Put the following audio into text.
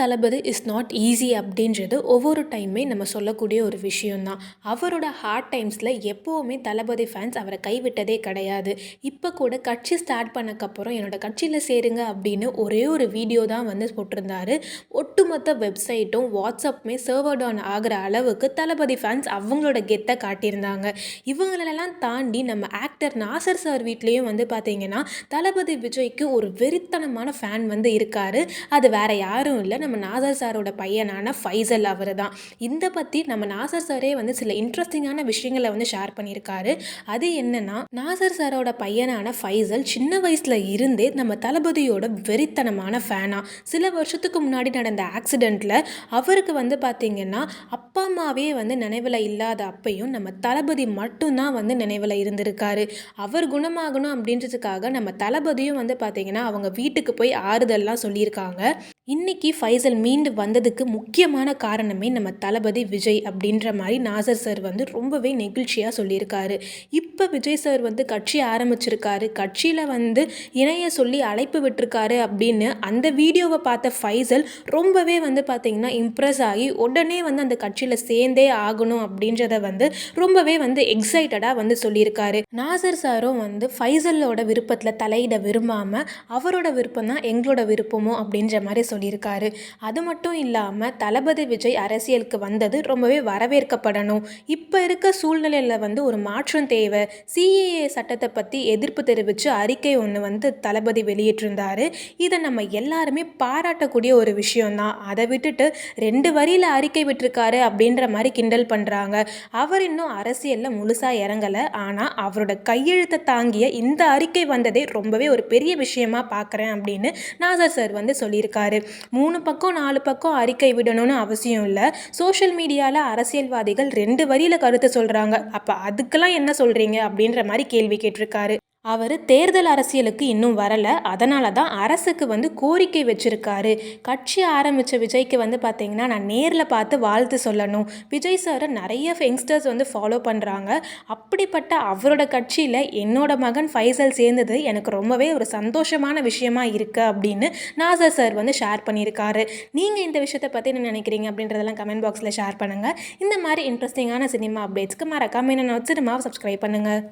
Thalapathy is not easy அப்படின்றது ஒவ்வொரு டைமே நம்ம சொல்லக்கூடிய ஒரு விஷயம்தான். அவரோட ஹார்ட் டைம்ஸில் எப்போவுமே தளபதி ஃபேன்ஸ் அவரை கைவிட்டதே கிடையாது. இப்போ கூட கட்சி ஸ்டார்ட் பண்ணக்கப்புறம் என்னோட கட்சியில் சேருங்க அப்படின்னு ஒரே ஒரு வீடியோ தான் வந்து போட்டிருந்தாரு. ஒட்டுமொத்த வெப்சைட்டும் வாட்ஸ்அப்புமே சர்வர் டவுன் ஆகிற அளவுக்கு தளபதி ஃபேன்ஸ் அவங்களோட கெத்தை காட்டியிருந்தாங்க. இவங்களெல்லாம் தாண்டி நம்ம ஆக்டர் நாசர் சார் வீட்லேயும் வந்து பார்த்தீங்கன்னா தளபதி விஜய்க்கு ஒரு வெறித்தனமான ஃபேன் வந்து இருக்காரு. அது வேற யாரும் இல்லை. நம்ம நாசர் சாரோட பையனான ஃபைசல் அவர் தான் இந்த பற்றி நம்ம நாசர் சாரே வந்து சில இன்ட்ரெஸ்டிங்கான விஷயங்களை வந்து ஷேர் பண்ணியிருக்காரு. அது என்னன்னா நாசர் சாரோட பையனான ஃபைசல் சின்ன வயசில் இருந்தே நம்ம தளபதியோட வெறித்தனமான ஃபேனாக சில வருஷத்துக்கு முன்னாடி நடந்த ஆக்சிடெண்ட்டில் அவருக்கு வந்து பார்த்திங்கன்னா அப்பா அம்மாவே வந்து நினைவில் இல்லாத அப்பையும் நம்ம தளபதி மட்டும்தான் வந்து நினைவில் இருந்திருக்காரு. அவர் குணமாகணும் அப்படின்றதுக்காக நம்ம தளபதியும் வந்து பார்த்திங்கன்னா அவங்க வீட்டுக்கு போய் ஆறுதல்லாம் சொல்லியிருக்காங்க. இன்னைக்கு ஃபைசல் மீண்டு வந்ததுக்கு முக்கியமான காரணமே நம்ம தளபதி விஜய் அப்படின்ற மாதிரி நாசர் சார் வந்து ரொம்பவே நெகிழ்ச்சியாக சொல்லியிருக்காரு. இப்போ விஜய் சார் வந்து கட்சி ஆரம்பிச்சிருக்காரு. கட்சியில் வந்து இணைய சொல்லி அழைப்பு விட்டுருக்காரு அப்படின்னு அந்த வீடியோவை பார்த்த ஃபைசல் ரொம்பவே வந்து பார்த்திங்கன்னா இம்ப்ரெஸ் ஆகி உடனே வந்து அந்த கட்சியில் சேர்ந்தே ஆகணும் அப்படின்றத வந்து ரொம்பவே வந்து எக்ஸைட்டடாக வந்து சொல்லியிருக்காரு. நாசர் சாரும் வந்து ஃபைசலோட விருப்பத்தில் தலையிட விரும்பாமல் அவரோட விருப்பம் தான் எங்களோட விருப்பமோ அப்படின்ற மாதிரி சொல்லியிருக்காரு. அது மட்டும் இல்லாமல் தளபதி விஜய் அரசியலுக்கு வந்தது ரொம்பவே வரவேற்கப்படணும். இப்போ இருக்க சூழ்நிலையில் வந்து ஒரு மாற்றம் தேவை. சிஏஏ சட்டத்தை பற்றி எதிர்ப்பு தெரிவித்து அறிக்கை ஒன்று வந்து தளபதி வெளியிட்டிருந்தாரு. இதை நம்ம எல்லாருமே பாராட்டக்கூடிய ஒரு விஷயம்தான். அதை விட்டுட்டு ரெண்டு வரியில் அறிக்கை விட்டுருக்காரு அப்படின்ற மாதிரி கிண்டல் பண்ணுறாங்க அவர் இன்னும் அரசியலில் முழுசாக இறங்கலை. ஆனால் அவரோட கையெழுத்தை தாங்கிய இந்த அறிக்கை வந்ததே ரொம்பவே ஒரு பெரிய விஷயமா பார்க்குறேன் அப்படின்னு நாசர் சார் வந்து சொல்லியிருக்காரு. மூணு பக்கம் நாலு பக்கம் அறிக்கை விடணும்னு அவசியம் இல்லை. சோஷியல் மீடியாவில் அரசியல்வாதிகள் ரெண்டு வரியில் கருத்து சொல்கிறாங்க அப்போ அதுக்கெல்லாம் என்ன சொல்கிறீங்க அப்படின்ற மாதிரி கேள்வி கேட்டிருக்காரு. அவர் தேர்தல் அரசியலுக்கு இன்னும் வரலை. அதனால தான் அரசுக்கு வந்து கோரிக்கை வச்சுருக்காரு. கட்சி ஆரம்பித்த விஜய்க்கு வந்து பார்த்திங்கன்னா நான் நேரில் பார்த்து வாழ்த்து சொல்லணும். விஜய் சாரை நிறைய யங்ஸ்டர்ஸ் வந்து ஃபாலோ பண்ணுறாங்க அப்படிப்பட்ட அவரோட கட்சியில் என்னோட மகன் ஃபைசல் சேர்ந்தது எனக்கு ரொம்பவே ஒரு சந்தோஷமான விஷயமா இருக்குது அப்படின்னு நாசர் சார் வந்து ஷேர் பண்ணியிருக்காரு. நீங்கள் இந்த விஷயத்தை பற்றி என்ன நினைக்கிறீங்க அப்படின்றதெல்லாம் கமெண்ட் பாக்ஸில் ஷேர் பண்ணுங்கள் இந்த மாதிரி இன்ட்ரெஸ்டிங்கான சினிமா அப்டேட்ஸ்க்கு மறக்காமல் என்ன சினிமாவை சப்ஸ்கிரைப் பண்ணுங்கள்